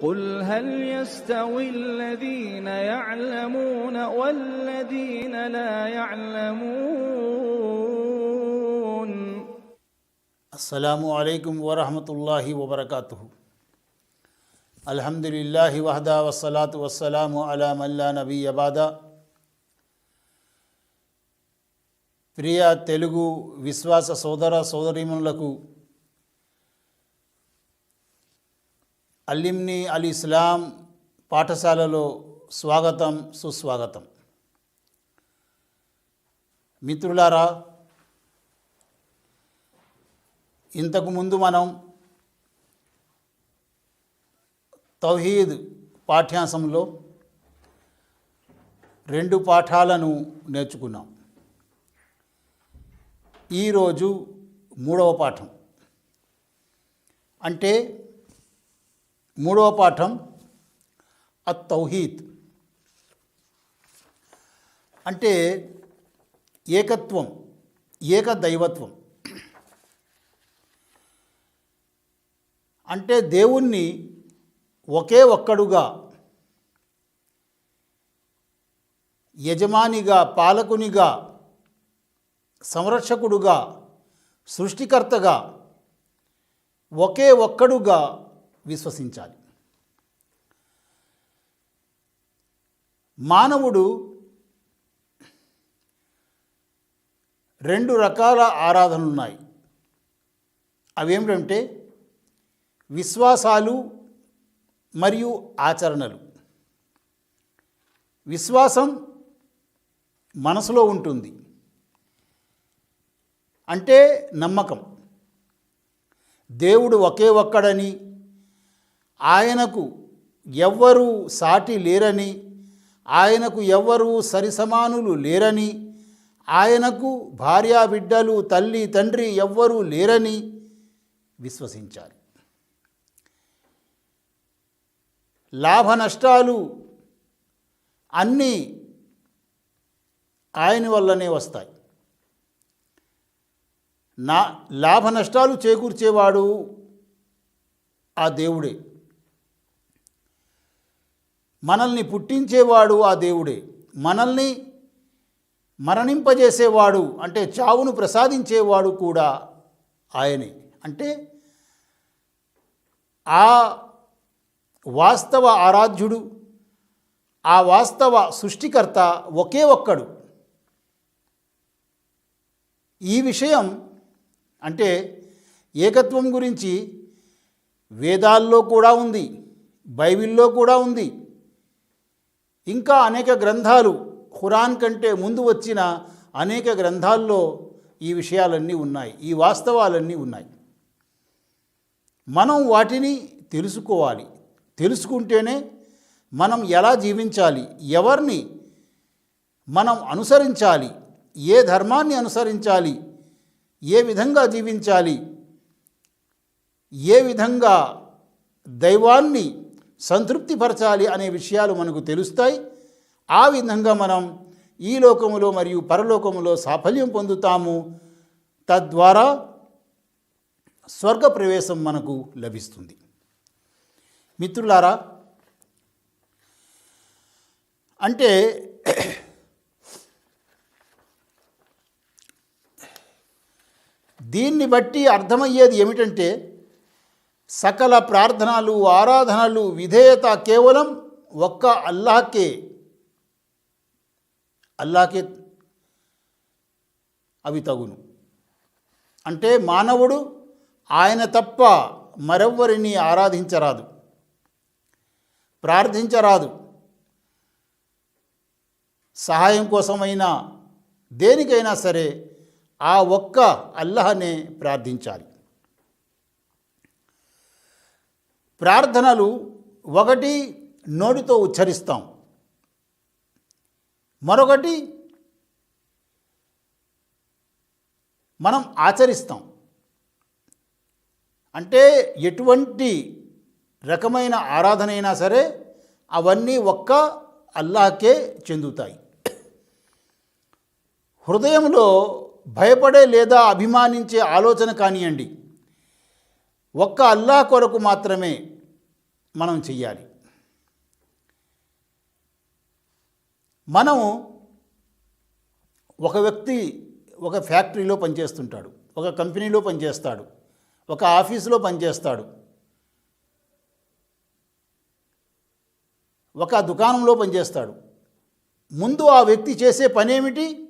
قل هل يستوي الذين يعلمون والذين لا يعلمون అస్సలాము అలైకుం వరహమతుల్లాహి వబర్కాతు అల్హమ్దులిల్లాహి వహదా వస్సలాతు వస్సలాము అలా మల్లా నబీ అబాదా ప్రియ తెలుగు విశ్వాస సోదర సోదరీమణులకు అల్లిమ్ని అల్ ఇస్లాం పాఠశాలలో స్వాగతం సుస్వాగతం. మిత్రులారా ఇంతకుముందు మనం తౌహీద్ పాఠ్యాంశంలో రెండు పాఠాలను నేర్చుకున్నాం. ఈరోజు మూడవ పాఠం. అంటే మూడవ పాఠం అత్ తౌహీద్. అంటే ఏకత్వం ఏకదైవత్వం. అంటే దేవుణ్ణి ఒకే ఒక్కడుగా యజమానిగా పాలకునిగా సంరక్షకుడుగా సృష్టికర్తగా ఒకే ఒక్కడుగా విశ్వసించాలి. మానవుడు రెండు రకాల ఆరాధనలు ఉన్నాయి అవేమిటంటే విశ్వాసాలు మరియు ఆచరణలు. విశ్వాసం మనసులో ఉంటుంది. అంటే నమ్మకం. దేవుడు ఒకే ఒక్కడని ఆయనకు ఎవ్వరూ సాటి లేరని ఆయనకు ఎవ్వరూ సరిసమానులు లేరని ఆయనకు భార్యా బిడ్డలు తల్లి తండ్రి ఎవ్వరూ లేరని విశ్వసించాలి. లాభ నష్టాలు అన్నీ ఆయన వల్లనే వస్తాయి. నా లాభ నష్టాలు చేకూర్చేవాడు ఆ దేవుడే. మనల్ని పుట్టించేవాడు ఆ దేవుడే. మనల్ని మరణింపజేసేవాడు అంటే చావును ప్రసాదించేవాడు కూడా ఆయనే. అంటే ఆ వాస్తవ ఆరాధ్యుడు ఆ వాస్తవ సృష్టికర్త ఒకే ఒక్కడు. ఈ విషయం అంటే ఏకత్వం గురించి వేదాల్లో కూడా ఉంది బైబిల్లో కూడా ఉంది ఇంకా అనేక గ్రంథాలు ఖురాన్ కంటే ముందు వచ్చిన అనేక గ్రంథాల్లో ఈ విషయాలన్నీ ఉన్నాయి ఈ వాస్తవాలన్నీ ఉన్నాయి. మనం వాటిని తెలుసుకోవాలి. తెలుసుకుంటేనే మనం ఎలా జీవించాలి ఎవరిని మనం అనుసరించాలి ఏ ధర్మాన్ని అనుసరించాలి ఏ విధంగా జీవించాలి ఏ విధంగా దైవాన్ని సంతృప్తిపరచాలి అనే విషయాలు మనకు తెలుస్తాయి. ఆ విధంగా మనం ఈ లోకములో మరియు పరలోకములో సాఫల్యం పొందుతాము. తద్వారా స్వర్గ ప్రవేశం మనకు లభిస్తుంది. మిత్రులారా అంటే దీన్ని బట్టి అర్థమయ్యేది ఏమిటంటే సకల ప్రార్థనలు ఆరాధనలు విధేయత కేవలం ఒక్క అల్లాహకే. అల్లాకే అవి తగును. అంటే మానవుడు ఆయన తప్ప మరెవ్వరిని ఆరాధించరాదు. ప్రార్థించరాదు. సహాయం కోసమైనా దేనికైనా సరే ఆ ఒక్క అల్లహనే ప్రార్థించాలి. ప్రార్థనలు ఒకటి నోటితో ఉచ్చరిస్తాం. మరొకటి మనం ఆచరిస్తాం. అంటే ఎటువంటి రకమైన ఆరాధన అయినా సరే అవన్నీ ఒక్క అల్లాహకే చెందుతాయి. హృదయంలో భయపడే లేదా అభిమానించే ఆలోచన కానియండి ఒక్క అల్లా కొరకు మాత్రమే మనం చెయ్యాలి. మనం ఒక వ్యక్తి ఒక ఫ్యాక్టరీలో పనిచేస్తుంటాడు ఒక కంపెనీలో పనిచేస్తాడు ఒక ఆఫీసులో పనిచేస్తాడు ఒక దుకాణంలో పనిచేస్తాడు. ముందు ఆ వ్యక్తి చేసే పని ఏమిటి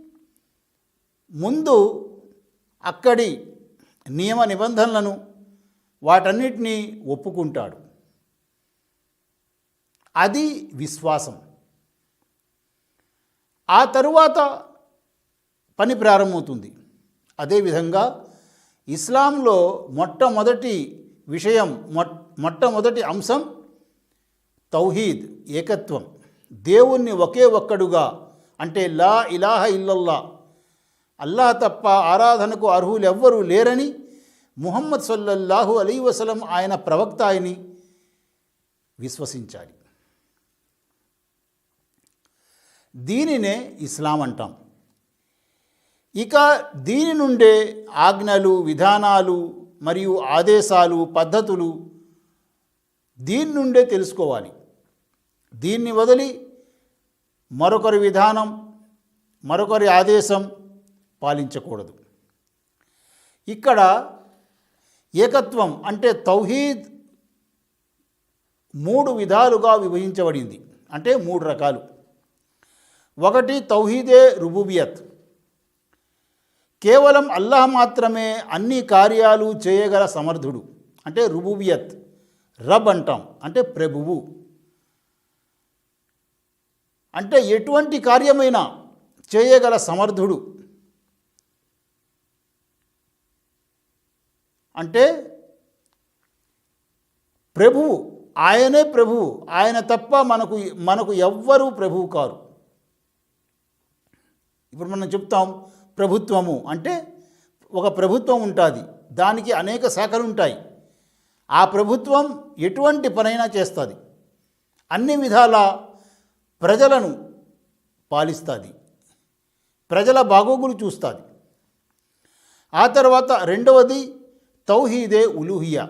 ముందు అక్కడి నియమ నిబంధనలను వాటన్నిటినీ ఒప్పుకుంటాడు. అది విశ్వాసం. ఆ తరువాత పని ప్రారంభమవుతుంది. అదేవిధంగా ఇస్లాంలో మొట్టమొదటి విషయం మొట్ మొట్టమొదటి అంశం తౌహీద్ ఏకత్వం. దేవుణ్ణి ఒకే ఒక్కడుగా అంటే లా ఇలాహ ఇల్లల్లా. అల్లాహ తప్ప ఆరాధనకు అర్హులు ఎవ్వరూ లేరని ముహమ్మద్ సల్లల్లాహు అలీ వసలం ఆయన ప్రవక్త అని విశ్వసించాలి. దీనినే ఇస్లాం అంటాం. ఇక దీని నుండే ఆజ్ఞలు విధానాలు మరియు ఆదేశాలు పద్ధతులు దీని నుండే తెలుసుకోవాలి. దీన్ని వదిలి మరొకరి విధానం మరొకరి ఆదేశం పాలించకూడదు. ఇక్కడ ఏకత్వం అంటే తౌహీద్ మూడు విధాలుగా విభజించబడింది. అంటే మూడు రకాలు. ఒకటి తౌహీదే రుబూబియత్. కేవలం అల్లాహ్ మాత్రమే అన్ని కార్యాలు చేయగల సమర్థుడు. అంటే రుబూబియత్. రబ్ అంటాం. అంటే ప్రభువు. అంటే ఎటువంటి కార్యమైనా చేయగల సమర్థుడు. అంటే ప్రభువు ఆయనే ప్రభువు. ఆయన తప్ప మనకు మనకు ఎవ్వరూ ప్రభువు కారు. ఇప్పుడు మనం చెప్తాం ప్రభుత్వము అంటే ఒక ప్రభుత్వం ఉంటుంది. దానికి అనేక శాఖలు ఉంటాయి. ఆ ప్రభుత్వం ఎటువంటి పనైనా చేస్తుంది. అన్ని విధాల ప్రజలను పాలిస్తుంది. ప్రజల బాగోగులు చూస్తుంది. ఆ తర్వాత రెండవది తౌహీదే ఉలుహియా.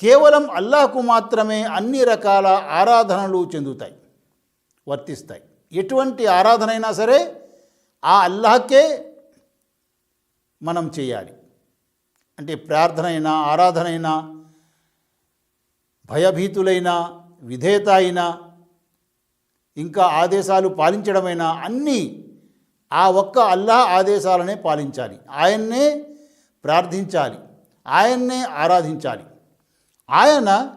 కేవలం అల్లాహకు మాత్రమే అన్ని రకాల ఆరాధనలు చెందుతాయి వర్తిస్తాయి. ఎటువంటి ఆరాధన అయినా సరే ఆ అల్లాహకే మనం చేయాలి. అంటే ప్రార్థన అయినా ఆరాధన అయినా భయభీతులైన విధేయత అయినా ఇంకా ఆదేశాలు పాలించడమైనా అన్నీ ఆ ఒక్క అల్లాహ్ ఆదేశాలనే పాలించాలి. ఆయన్నే ప్రార్థించాలి. ఆయన్నే ఆరాధించాలి. ఆయన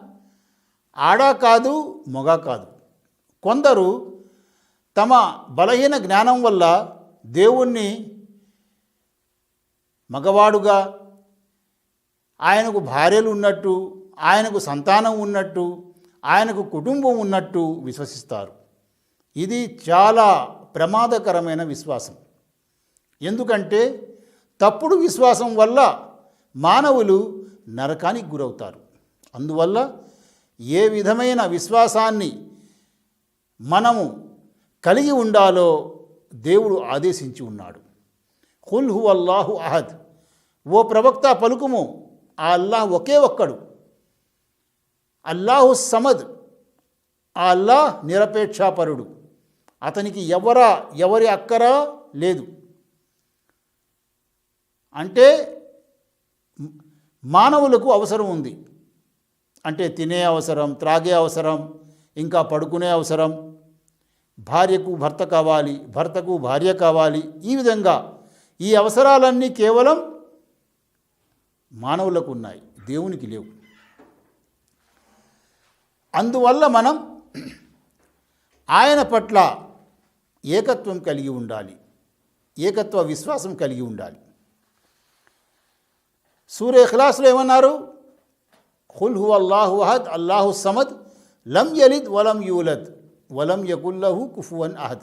ఆడా కాదు మొగ కాదు. కొందరు తమ బలహీన జ్ఞానం వల్ల దేవుణ్ణి మగవాడుగా ఆయనకు భార్యలు ఉన్నట్టు ఆయనకు సంతానం ఉన్నట్టు ఆయనకు కుటుంబం ఉన్నట్టు విశ్వసిస్తారు. ఇది చాలా ప్రమాదకరమైన విశ్వాసం. ఎందుకంటే తప్పుడు విశ్వాసం వల్ల మానవులు నరకానికి గురవుతారు. అందువల్ల ఏ విధమైన విశ్వాసాన్ని మనము కలిగి ఉండాలో దేవుడు ఆదేశించి ఉన్నాడు. కుల్హు అల్లాహు అహద్. ఓ ప్రవక్త పలుకుము ఆ అల్లాహ్ ఒకే ఒక్కడు. అల్లాహు సమద్ ఆ అల్లాహ్ నిరపేక్షాపరుడు. అతనికి ఎవరా ఎవరి అక్కరా లేదు. అంటే మానవులకు అవసరం ఉంది. అంటే తినే అవసరం త్రాగే అవసరం ఇంకా పడుకునే అవసరం. భార్యకు భర్త కావాలి భర్తకు భార్య కావాలి. ఈ విధంగా ఈ అవసరాలన్నీ కేవలం మానవులకు ఉన్నాయి దేవునికి లేవు. అందువల్ల మనం ఆయన పట్ల ఏకత్వం కలిగి ఉండాలి ఏకత్వ విశ్వాసం కలిగి ఉండాలి. సూర్య ఇఖ్లాస్లో ఏమన్నారు? ఖుల్ హు అల్లాహు అహద్ అల్లాహు సమద్ లం యలిద్ వలం యూలద్ వలం యకుల్లహు కుఫువన్ అహద్.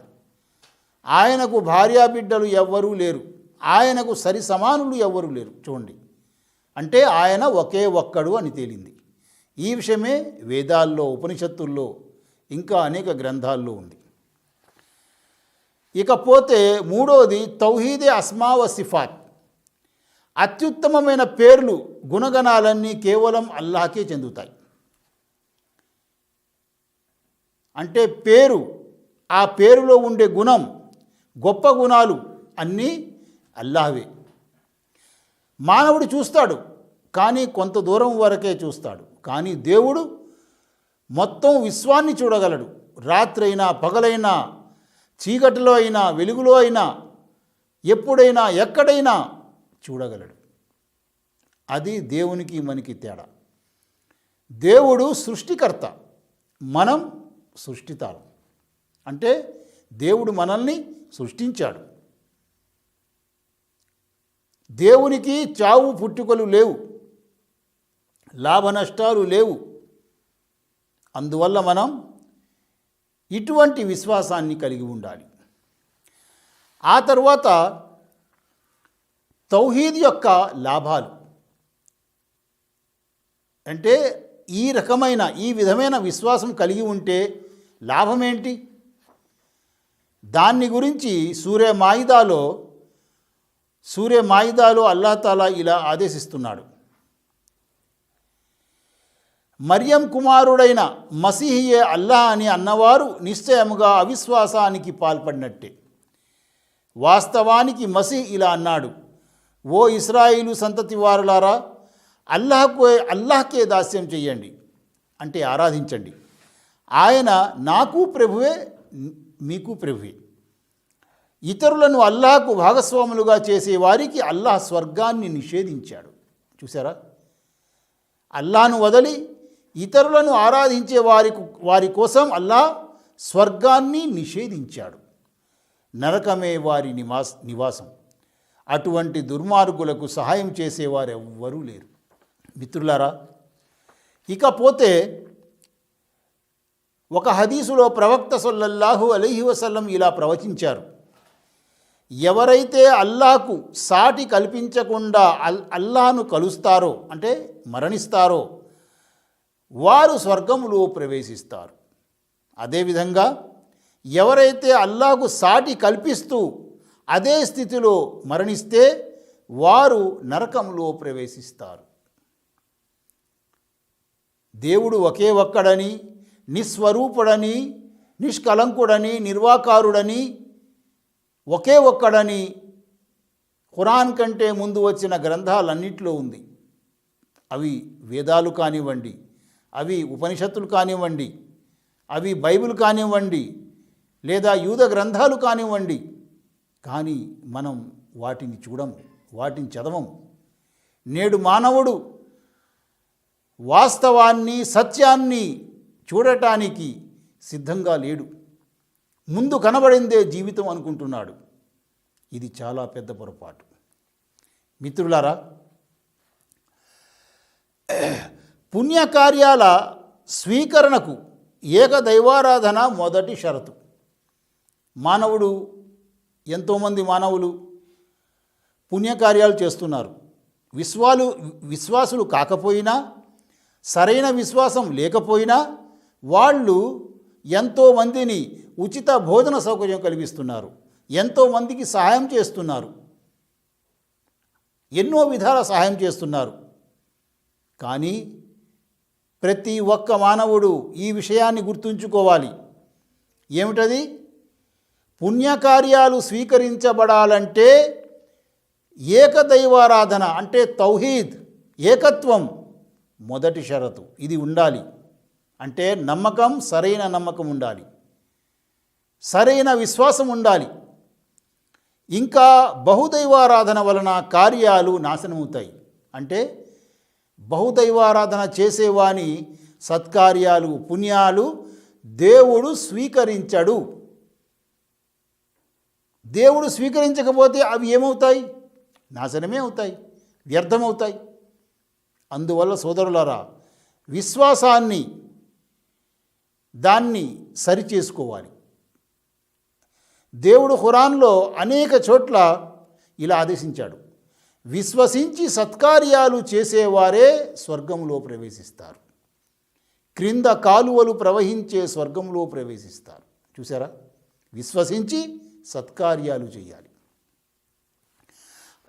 ఆయనకు భార్యా బిడ్డలు ఎవ్వరూ లేరు. ఆయనకు సరి సమానులు ఎవ్వరూ లేరు. చూడండి. అంటే ఆయన ఒకే ఒక్కడు అని తేలింది. ఈ విషయమే వేదాల్లో ఉపనిషత్తుల్లో ఇంకా అనేక గ్రంథాల్లో ఉంది. ఇకపోతే మూడోది తౌహీదే అస్మా వ సిఫాత్. అత్యుత్తమమైన పేర్లు గుణగణాలన్నీ కేవలం అల్లాహకే చెందుతాయి. అంటే పేరు ఆ పేరులో ఉండే గుణం గొప్ప గుణాలు అన్నీ అల్లాహవే. మానవుడు చూస్తాడు కానీ కొంత దూరం వరకే చూస్తాడు. కానీ దేవుడు మొత్తం విశ్వాన్ని చూడగలడు. రాత్రైనా పగలైనా చీకటిలో అయినా వెలుగులో అయినా ఎప్పుడైనా ఎక్కడైనా చూడగలడు. అది దేవునికి మనకి తేడా. దేవుడు సృష్టికర్త మనం సృష్టితారం అంటే దేవుడు మనల్ని సృష్టించాడు. దేవునికి చావు పుట్టుకలు లేవు. లాభ నష్టాలు లేవు. అందువల్ల మనం ఇటువంటి విశ్వాసాన్ని కలిగి ఉండాలి. ఆ తర్వాత తౌహీద్ యొక్క లాభాలు. అంటే ఈ రకమైన ఈ విధమైన విశ్వాసం కలిగి ఉంటే లాభం ఏంటి? దాన్ని గురించి సూర్య మాయిదాలో సూర్య మాయిదాలో అల్లా తాలా ఇలా ఆదేశిస్తున్నాడు. మరియం కుమారుడైన మసీహియే అల్లా అని అన్నవారు నిశ్చయముగా అవిశ్వాసానికి పాల్పడినట్టే. వాస్తవానికి మసీహ్ ఇలా అన్నాడు. ఓ ఇస్రాయిలు సంతతి వారులారా అల్లాహకు అల్లాహకే దాస్యం చెయ్యండి అంటే ఆరాధించండి. ఆయన నాకు ప్రభువే మీకు ప్రభువే. ఇతరులను అల్లాహకు భాగస్వాములుగా చేసే వారికి అల్లాహ్ స్వర్గాన్ని నిషేధించాడు. చూసారా అల్లాను వదిలి ఇతరులను ఆరాధించే వారి వారి కోసం అల్లాహ్ స్వర్గాన్ని నిషేధించాడు. నరకమే వారి నివాస్ నివాసం. అటువంటి దుర్మార్గులకు సహాయం చేసేవారు ఎవ్వరూ లేరు. మిత్రులారా ఇకపోతే ఒక హదీసులో ప్రవక్త సొల్లల్లాహు అలీహి వసల్లం ఇలా ప్రవచించారు. ఎవరైతే అల్లాహకు సాటి కల్పించకుండా అల్ అల్లాను కలుస్తారో అంటే మరణిస్తారో వారు స్వర్గములో ప్రవేశిస్తారు. అదేవిధంగా ఎవరైతే అల్లాహకు సాటి కల్పిస్తూ అదే స్థితిలో మరణిస్తే వారు నరకంలో ప్రవేశిస్తారు. దేవుడు ఒకే ఒక్కడని నిస్వరూపుడని నిష్కలంకుడని నిర్వాకారుడని ఒకే ఒక్కడని ఖురాన్ కంటే ముందు వచ్చిన గ్రంథాలన్నింటిలో ఉంది. అవి వేదాలు కానివ్వండి అవి ఉపనిషత్తులు కానివ్వండి అవి బైబిల్ కానివ్వండి లేదా యూద గ్రంథాలు కానివ్వండి కానీ మనం వాటిని చూడము వాటిని చదవం నేడు మానవుడు వాస్తవాన్ని సత్యాన్ని చూడటానికి సిద్ధంగా లేడు. ముందు కనబడిందే జీవితం అనుకుంటున్నాడు. ఇది చాలా పెద్ద పొరపాటు. మిత్రులారా పుణ్యకార్యాల స్వీకరణకు ఏకదైవారాధన మొదటి షరతు. మానవుడు ఎంతోమంది మానవులు పుణ్యకార్యాలు చేస్తున్నారు. విశ్వాలు విశ్వాసులు కాకపోయినా సరైన విశ్వాసం లేకపోయినా వాళ్ళు ఎంతోమందిని ఉచిత భోజన సౌకర్యం కలిగిస్తున్నారు. ఎంతోమందికి సహాయం చేస్తున్నారు. ఎన్నో విధాల సహాయం చేస్తున్నారు. కానీ ప్రతి ఒక్క మానవుడు ఈ విషయాన్ని గుర్తుంచుకోవాలి. ఏమిటది? పుణ్యకార్యాలు స్వీకరించబడాలంటే ఏకదైవారాధన అంటే తౌహీద్ ఏకత్వం మొదటి షరతు. ఇది ఉండాలి. అంటే నమ్మకం సరైన నమ్మకం ఉండాలి. సరైన విశ్వాసం ఉండాలి. ఇంకా బహుదైవారాధన వలన కార్యాలు నాశనమవుతాయి. అంటే బహుదైవారాధన చేసేవాని సత్కార్యాలు పుణ్యాలు దేవుడు స్వీకరించడు. దేవుడు స్వీకరించకపోతే అవి ఏమవుతాయి? నాశనమే అవుతాయి వ్యర్థమవుతాయి. అందువల్ల సోదరులారా విశ్వాసాన్ని దాన్ని సరిచేసుకోవాలి. దేవుడు హురాన్లో అనేక చోట్ల ఇలా ఆదేశించాడు. విశ్వసించి సత్కార్యాలు చేసేవారే స్వర్గంలో ప్రవేశిస్తారు. క్రింద కాలువలు ప్రవహించే స్వర్గంలో ప్రవేశిస్తారు. చూసారా విశ్వసించి సత్కార్యాలు చేయాలి.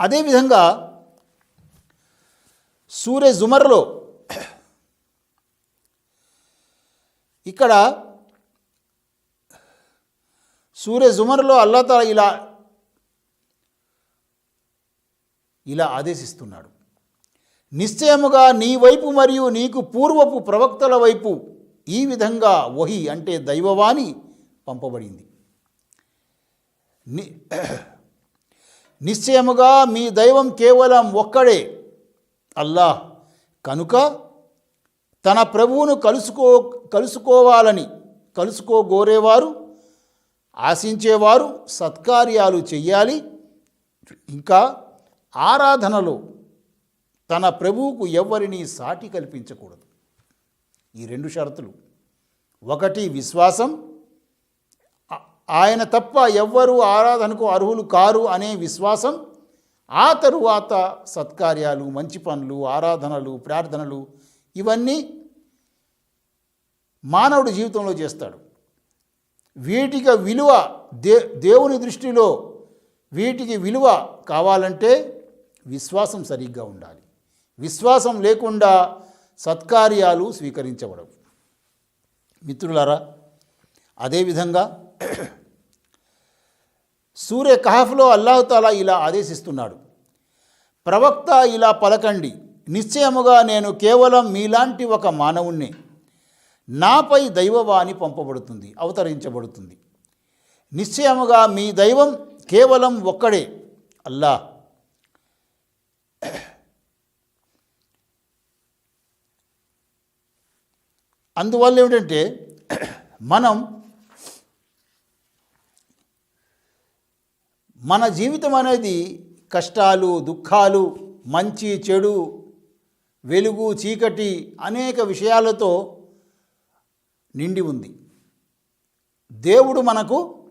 అదేవిధంగా సూర్య జుమర్లో ఇక్కడ సూర్య జుమర్లో అల్లా ఇలా ఇలా ఆదేశిస్తున్నాడు. నిశ్చయముగా నీ వైపు మరియు నీకు పూర్వపు ప్రవక్తల వైపు ఈ విధంగా వహి అంటే దైవవాణి పంపబడింది. నిశ్చయముగా మీ దైవం కేవలం ఒక్కడే అల్లాహ్. కనుక తన ప్రభువును కలుసుకో కలుసుకోవాలని కలుసుకోగోరేవారు ఆశించేవారు సత్కార్యాలు చెయ్యాలి. ఇంకా ఆరాధనలో తన ప్రభువుకు ఎవ్వరిని సాటి కల్పించకూడదు. ఈ రెండు షరతులు. ఒకటి విశ్వాసం ఆయన తప్ప ఎవ్వరూ ఆరాధనకు అర్హులు కారు అనే విశ్వాసం ఆ తరువాత సత్కార్యాలు మంచి పనులు ఆరాధనలు ప్రార్థనలు ఇవన్నీ మానవుడి జీవితంలో చేస్తాడు. వీటికి విలువ దే దేవుని దృష్టిలో వీటికి విలువ కావాలంటే విశ్వాసం సరిగ్గా ఉండాలి. విశ్వాసం లేకుండా సత్కార్యాలు స్వీకరించబడవు. మిత్రులారా అదేవిధంగా సూర్య కహఫ్లో అల్లాహతాలా ఇలా ఆదేశిస్తున్నాడు. ప్రవక్త ఇలా పలకండి నిశ్చయముగా నేను కేవలం మీలాంటి ఒక మానవుణ్ణి. నాపై దైవవాణి పంపబడుతుంది అవతరించబడుతుంది. నిశ్చయముగా మీ దైవం కేవలం ఒక్కడే అల్లా అందువల్ల ఏమిటంటే మనం మన జీవితం అనేది కష్టాలు దుఃఖాలు మంచి చెడు వెలుగు చీకటి అనేక విషయాలతో నిండి ఉంది. దేవుడు మనకు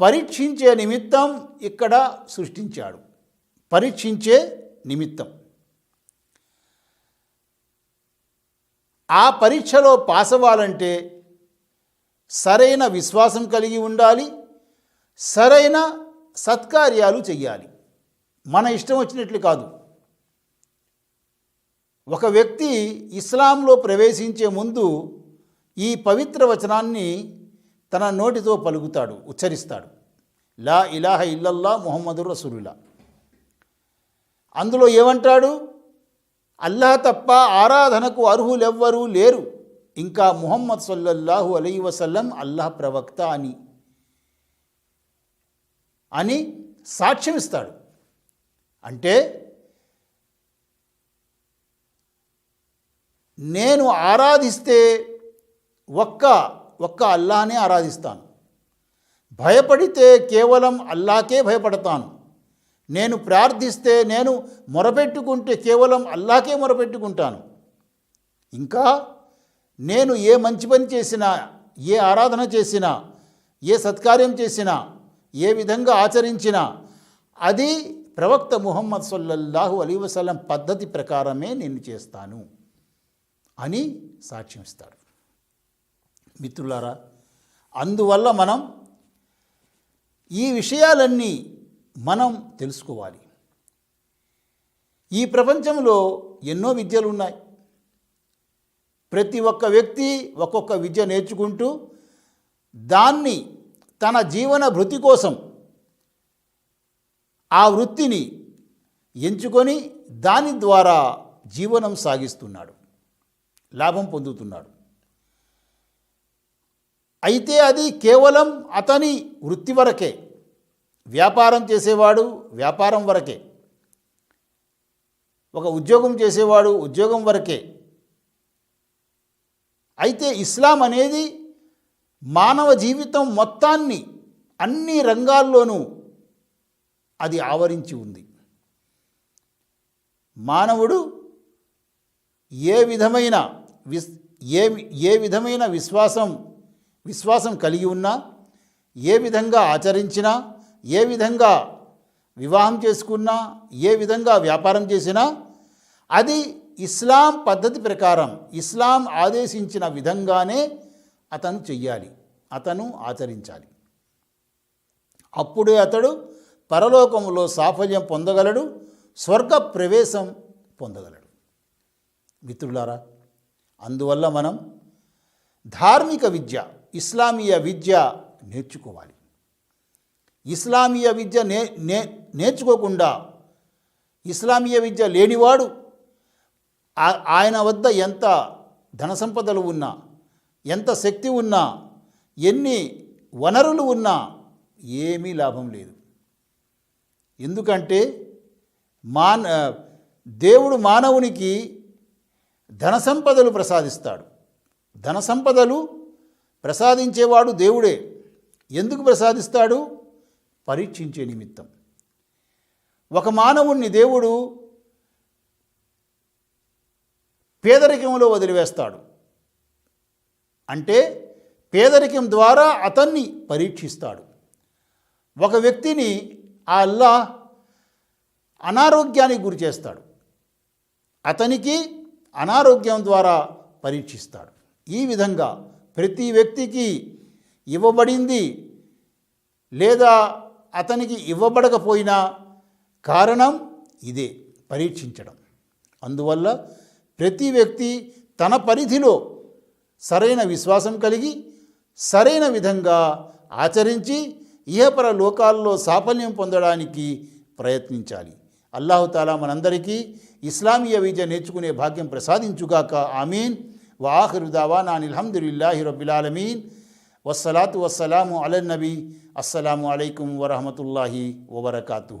పరీక్షించే నిమిత్తం ఇక్కడ సృష్టించాడు. పరీక్షించే నిమిత్తం. ఆ పరీక్షలో పాస్ అవ్వాలంటే సరైన విశ్వాసం కలిగి ఉండాలి. సరైన సత్కార్యాలు చెయ్యాలి. మన ఇష్టం వచ్చినట్లు కాదు. ఒక వ్యక్తి ఇస్లాంలో ప్రవేశించే ముందు ఈ పవిత్ర వచనాన్ని తన నోటితో పలుకుతాడు ఉచ్చరిస్తాడు. లా ఇలాహ ఇల్లల్లా ముహమ్మదు రసూలులా అందులో ఏమంటాడు? అల్లాహ్ తప్ప ఆరాధనకు అర్హులెవ్వరూ లేరు. ఇంకా ముహమ్మద్ సల్లల్లాహు అలీ వసల్లం అల్లాహ్ ప్రవక్త అని. అని సాక్ష్యం ఇస్తాడు. అంటే నేను ఆరాధిస్తే ఒక్క ఒక్క అల్లానే ఆరాధిస్తాను. భయపడితే కేవలం అల్లాకే భయపడతాను. నేను ప్రార్థిస్తే నేను మొరపెట్టుకుంటే కేవలం అల్లాకే మొరపెట్టుకుంటాను. ఇంకా నేను ఏ మంచి పని చేసినా ఏ ఆరాధన చేసినా ఏ సత్కార్యం చేసినా ఏ విధంగా ఆచరించినా అది ప్రవక్త ముహమ్మద్ సల్లల్లాహు అలీ వసలం పద్ధతి ప్రకారమే నేను చేస్తాను అని సాక్ష్యం ఇస్తాడు మిత్రులారా అందువల్ల మనం ఈ విషయాలన్నీ మనం తెలుసుకోవాలి. ఈ ప్రపంచంలో ఎన్నో విద్యలు ఉన్నాయి. ప్రతి ఒక్క వ్యక్తి ఒక్కొక్క విద్య నేర్చుకుంటూ దాన్ని తన జీవన వృత్తి కోసం ఆ వృత్తిని ఎంచుకొని దాని ద్వారా జీవనం సాగిస్తున్నాడు. లాభం పొందుతున్నాడు. అయితే అది కేవలం అతని వృత్తి వరకే. వ్యాపారం చేసేవాడు వ్యాపారం వరకే. ఒక ఉద్యోగం చేసేవాడు ఉద్యోగం వరకే. అయితే ఇస్లాం అనేది మానవ జీవితం మొత్తాన్ని అన్ని రంగాల్లోనూ అది ఆవరించి ఉంది. మానవుడు ఏ విధమైన విస్ ఏ ఏ విధమైన విశ్వాసం విశ్వాసం కలిగి ఉన్నా ఏ విధంగా ఆచరించినా ఏ విధంగా వివాహం చేసుకున్నా ఏ విధంగా వ్యాపారం చేసినా అది ఇస్లాం పద్ధతి ప్రకారం ఇస్లాం ఆదేశించిన విధంగానే అతను చెయ్యాలి అతను ఆచరించాలి. అప్పుడే అతడు పరలోకంలో సాఫల్యం పొందగలడు స్వర్గ ప్రవేశం పొందగలడు. మిత్రులారా అందువల్ల మనం ధార్మిక విద్య ఇస్లామీయ విద్య నేర్చుకోవాలి. ఇస్లామీయ విద్య నే నే నేర్చుకోకుండా ఇస్లామీయ విద్య లేనివాడు ఆ- ఆయన వద్ద ఎంత ధన సంపదలు ఉన్నా ఎంత శక్తి ఉన్నా ఎన్ని వనరులు ఉన్నా ఏమీ లాభం లేదు. ఎందుకంటే మాన దేవుడు మానవునికి ధన సంపదలు ప్రసాదిస్తాడు. ధన సంపదలు ప్రసాదించేవాడు దేవుడే. ఎందుకు ప్రసాదిస్తాడు? పరీక్షించే నిమిత్తం. ఒక మానవుణ్ణి దేవుడు పేదరికంలో వదిలివేస్తాడు. అంటే పేదరికం ద్వారా అతన్ని పరీక్షిస్తాడు. ఒక వ్యక్తిని ఆ అల్లా అనారోగ్యానికి గురి చేస్తాడు. అతనికి అనారోగ్యం ద్వారా పరీక్షిస్తాడు. ఈ విధంగా ప్రతి వ్యక్తికి ఇవ్వబడింది లేదా అతనికి ఇవ్వబడకపోయినా కారణం ఇదే పరీక్షించడం. అందువల్ల ప్రతి వ్యక్తి తన పరిధిలో సరైన విశ్వాసం కలిగి సరైన విధంగా ఆచరించి ఇహపర లోకాల్లో సాఫల్యం పొందడానికి ప్రయత్నించాలి. అల్లాహుతాలా మనందరికీ ఇస్లామీయ విద్య నేర్చుకునే భాగ్యం ప్రసాదించుగాక. ఆమీన్. వాఖిరు దావానా అల్హమ్దులిల్లాహి రబ్బిలాలమీన్ వస్సలాతు వస్సలాము అలన్నబీ అస్సలాము అలైకుం వరహమతుల్లాహి వబర్కాతు